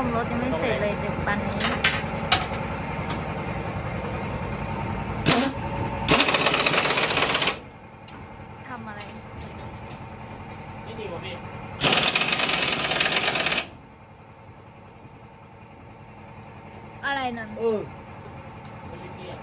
ซ่อมรถยังไม่เสร็จเลยถึงปันนี้ทำอะไร นี่ดีกว่าพี่อะไรนั่น เออไม่รีบรียก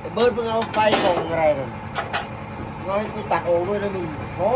ไอ้เบิร์ดมึงเอาไฟส่องอะไรนั่นมึงเอาให้กูตัดโอ่งด้วยนะมึงโอ้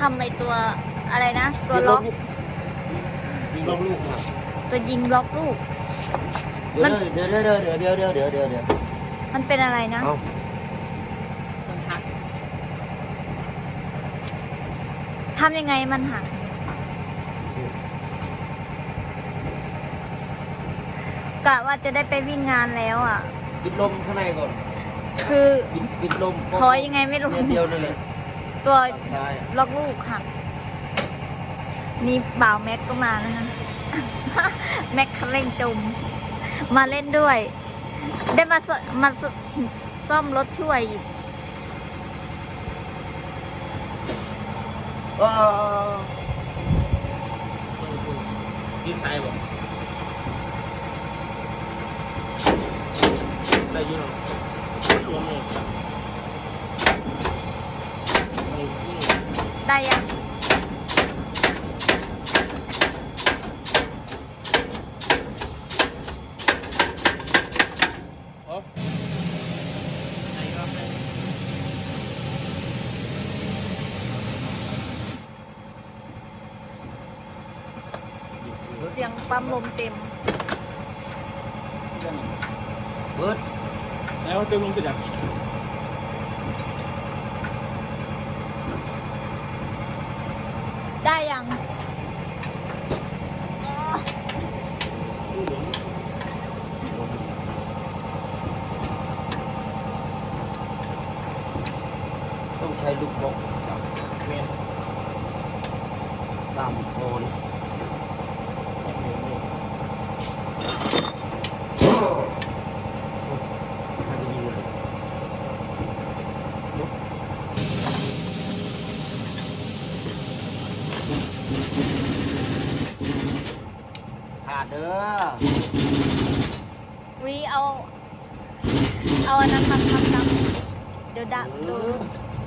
ทำไอตัวอะไรนะ ตัวล็อกยิงล็อกลูกนะตัวยิงล็อกลูก เดี๋ยวเดี๋ยวเดี๋ยวเดี๋ยวเดี๋ยวเดี๋ยวเดี๋ยวเดี๋ยวเดี๋ยวมันเป็นอะไรนะ เอามันหักทำยังไงมันหักกะว่าจะได้ไปวิ่งงานแล้วอะ ปิดลมข้างในก่อน คือปิดปิดลมถอยยังไงไม่รู้เนี่ยเดียวนั่นแหละ ตัวใช่ล็อกลูกค่ะ นี่บ่าวแม็กก็มานะคะ แม็กคันเร่งจม มาเล่นด้วย ได้มาสมาสซ่อมรถช่วยอีกเออกินไส้บ่ได้อยินหรอรวมเลย đây em tiếng băm lồm tìm bớt. Này, tìm lồm tìm ได้ลูกบกกับเม็ดตามโคนขาดเด้อวิเอา เอาอันนั้นมาทำดำเดี๋ยดักดู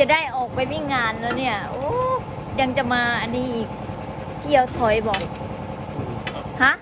จะได้ออกไปวิ่งานแล้วเนี่ย โอ้ยังจะมาอันนี้อีกเที่ยวถอยบอก ฮะ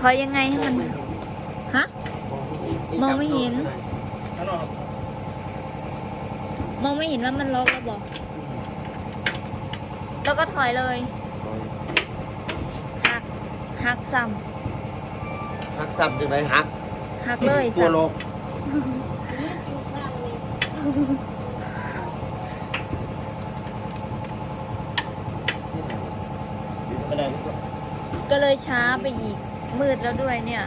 ถอยยังไงให้มัน มองไม่เห็น ข้างนอกมองไม่เห็นว่ามันล็อกแล้วบอก แล้วก็ถอยเลย หัก หักซ้หักซับจังไรหักำหักเลยตัวซ้ำโลกไม่ได้ก็เลยช้าไปอีก มืดแล้วด้วยเนี่ย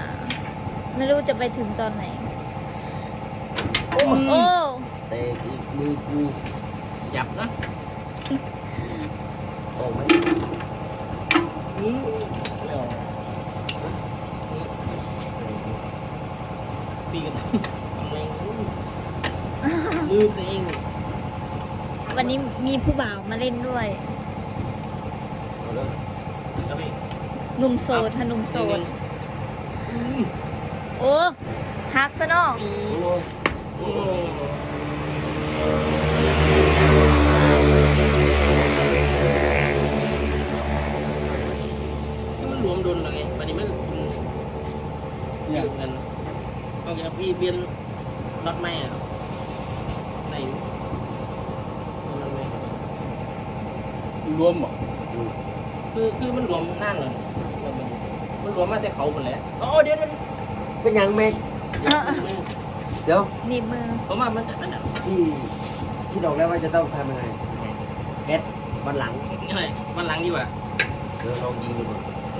ไม่รู้จะไปถึงตอนไหน โอ้โอ้เตะอีกมือกูหยับนะโอ้ไม่อืมไม่เอาตีกันทำไมลืมตัวเองวันนี้มีผู้บ่าวมาเล่นด้วยเอาเลยแล้วพี่หนุ่มโสดค่ะหนุ่มโสดอืมโอ้ฮักซะเนอกอืโอ้ บียนรถไหมอะไหนรถไหมรวมบ่คือคือมันรวมนั่นเลยมันรวมมาแต่เขาหมดแล้วอ๋อเดี๋ยวมันเป็นยังไงเดี๋ยวหนีบมือเพราะว่ามันอันนั้นที่ที่ดอกแล้วว่าจะต้องทำยังไงเอ็ดวันหลังอะไรวันหลังดีกว่าเดี๋ยวลองยิงดู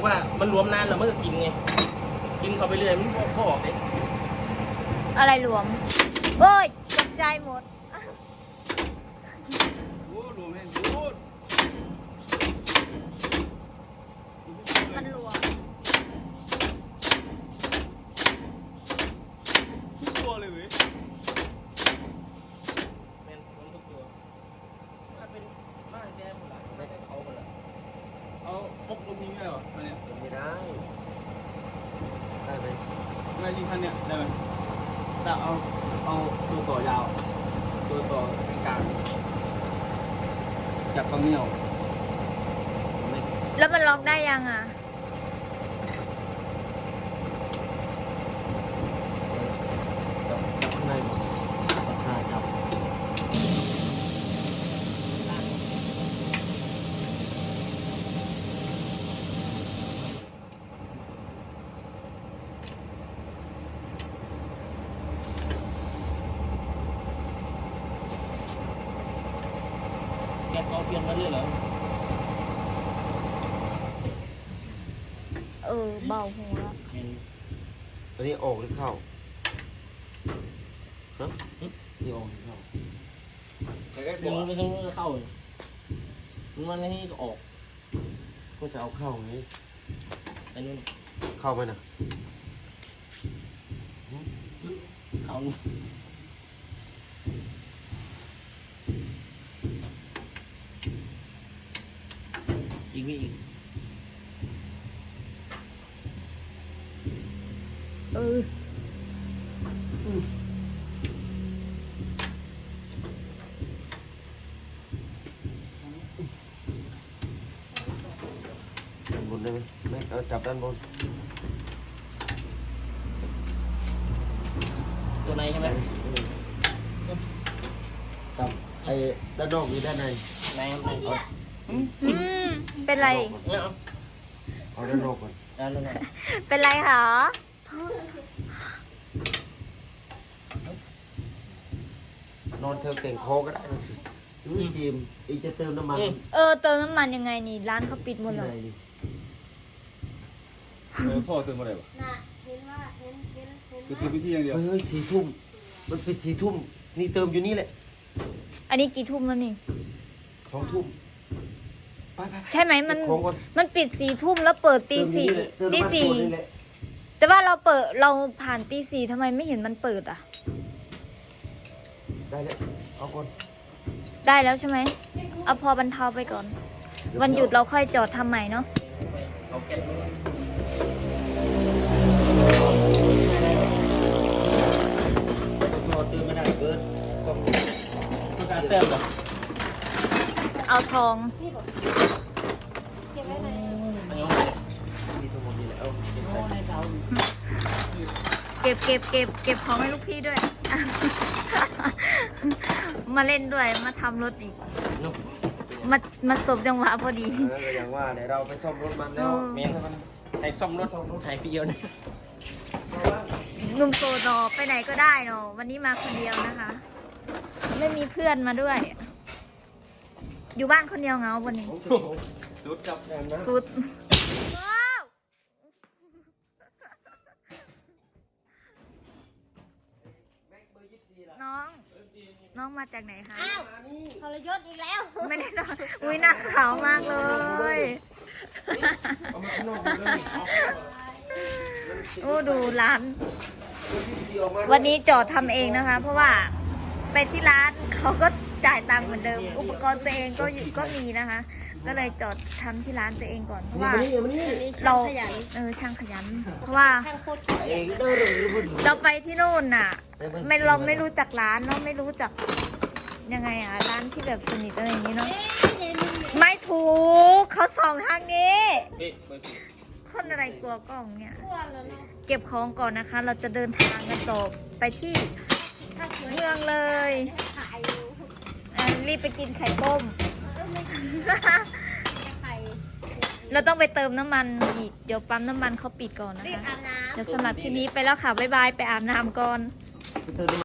ว่ามันรวมนานแล้วมันก็กินไงกินเข้าไปเรื่อยมันก็ออกเลย อะไรหลวมเฮ้ยตกใจหมด มันหลวม ตัวเลยเว้ยแม่นรวมทุกตัวมาเป็นมาแก้หมดละไม่ได้เขาหมดละเอาพกลูกนี้ไม่ได้หรออันเนี้ย ไม่ได้ได้ไหม ไม่ยิงคันเนี้ยได้ไหมแต่เอาเอาตัวต่อยาว ตัวต่อกลาง จับข้าวเอาไม่แล้วมันล็อกได้ยังอะ จับจับข้างในหมดจับข้างในจับ แก เอาเปลี่ยนมาเรื่อยเหรอ เออ เบาหัวเป็นอันนี้ออกหรือเข้าฮะนี่ออกหรือเข้าดึงไปทางนู้นก็เข้าเลยมันมันนี่ก็ออกก็จะเอาเข้าไงอันนี้เข้าไหมนะเข้า นบนได้ไหมไม่เอาจับด้านบน ตัวในใช่ไหมจับไอ้ด้านนอกหรือด้านในในในเอาอืม เป็นไรเนี่ยเอาเอาด้านนอกก่อนเอาเอาเอาเป็นไรคะนอนเธอเก่งคอก็ได้นะอุ้ยจิมอีกจะเติมน้ำมัน เออ เติมน้ำมันยังไงนี่ ร้านเขาปิดหมดที่เลไหนยดิ เออพ่อตื่นมาเลยปะน่ะเห็นว่าเห็นเห็นเห็นคือตื่นไปที่อย่างเดียวเฮ้ยสี่ทุ่มมันปิดสี่ทุ่มนี่เติมอยู่นี่แหละอันนี้กี่ทุ่มแล้วนี่ สองทุ่มไปไปใช่ไหมมันเก็บของก่อนมันปิดสี่ทุ่มแล้วเปิดตีเติมอยู่สี่นี่แหละเติมตีน้ำมันสี่ส่วนนี่แหละแต่ว่าเราเปิดเราผ่านตีสี่ทำไมไม่เห็นมันเปิดอะได้แล้วเอาก่อนได้แล้วใช่ไหมเอาพอบรรเทาไปก่อน วันหยุดเราค่อยจอดทำใหม่เนาะ เอาแก๊สโทรเติมไม่ได้เกินต้องต้องการเติมเหรอเอาทองที่บอกเก็บไว้ไหนอันนี้เอาเลยที่ทั้งหมดนี่แหละเอาเก็บใส่เก็บเก็บเก็บเก็บของให้ลูกพี่ด้วย มาเล่นด้วยมาทำรถอีกเนาะมามาสบจังหวะพอดี เออก็อย่างว่าเนี่ยเราไปซ่อมรถมันแล้วเออ เมน ใช้ซ่อมรถใช้พี่เดียวนะหนุ่มโสดเนอะไปไหนก็ได้เนอะวันนี้มาคนเดียวนะคะ ไม่มีเพื่อนมาด้วย อยู่บ้านคนเดียวเหงาวันนี้ สุดกับแบบนะสุดว้าวแม็กเบอร์ยี่สิบสี่ล่ะน้อง น้องมาจากไหนคะ อ้าวอันนี้ทรยศอีกแล้ว ไม่ได้นอนอุ้ยหน้าขาวมากเลย เอามาข้างนอกหมดเลยโอ้ดูร้านเบอร์ยี่สิบสี่ออกมาวันนี้จอดทำเองนะคะ เพราะว่าไปที่ร้านเขาก็จ่ายตังค์เหมือนเดิม อุปกรณ์ตัวเองก็อยู่ก็มีนะคะ ก็เลยจอดทำที่ร้านตัวเองก่อนเพราะว่ามานี่มานี่อันนี้เราช่างขยันเออช่างขยัน เพราะว่าช่างโคตรเองเด้อเด้อเด้อเด้อเราไปที่นู่นน่ะ ไม่เราไม่รู้จักร้านเนาะไม่รู้จักยังไงอะร้านที่แบบสนิทอะไรอย่างนี้เนาะเอ๊ะเย็นไม่ ถูกเขาส่องทางนี้เฮ้ยเบอร์สี่คนอะไรกลัวกล้องเนี่ยกลัวแล้วเนาะเก็บของก่อนนะคะ เราจะเดินทางกันต่อไปที่ถ้าสวยเมืองเลยถ่ายอยู่เอ่อรีบไปกินไข่ต้ม เออไม่เราต้องไปเติมน้ำมันอีก เดี๋ยวปั๊มน้ำมันเขาปิดก่อนนะรีบคะอาบน้ำ เดี๋ยวสำหรับคลิปนี้ไปแล้วค่ะ บ๊ายบาย ไปอาบน้ำก่อนไปเติมน้ำมัน